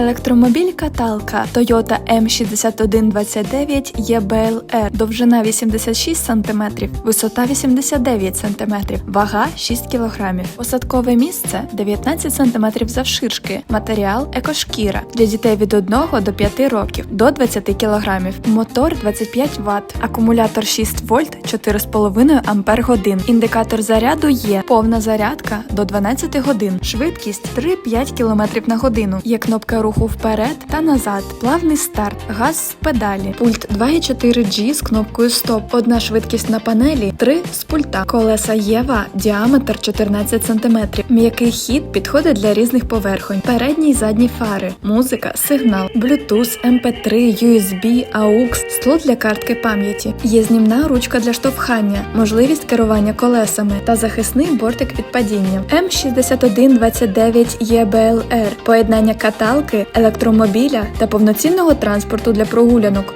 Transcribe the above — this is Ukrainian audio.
Електромобіль каталка Toyota M6129 EBLR, довжина 86 см, висота 89 см, вага 6 кг. Посадкове місце 19 см завширшки. Матеріал екошкіра для дітей від 1 до 5 років до 20 кг. Мотор 25 Вт, акумулятор 6 вольт 4,5 Ампер годин. Індикатор заряду є повна зарядка до 12 годин. Швидкість 3-5 км на годину. Є кнопка руху вперед та назад. Плавний старт, газ з педалі, пульт 2,4G з кнопкою стоп. Одна швидкість на панелі, 3 з пульта. Колеса Єва, діаметр 14 см. М'який хід підходить для різних поверхонь. Передні й задні фари, музика, сигнал, Bluetooth, MP3, USB, AUX, слот для картки пам'яті. Є знімна ручка для штовхання, можливість керування колесами та захисний бортик від падіння. М6129 EBLR – поєднання каталки, електромобіля та повноцінного транспорту для прогулянок.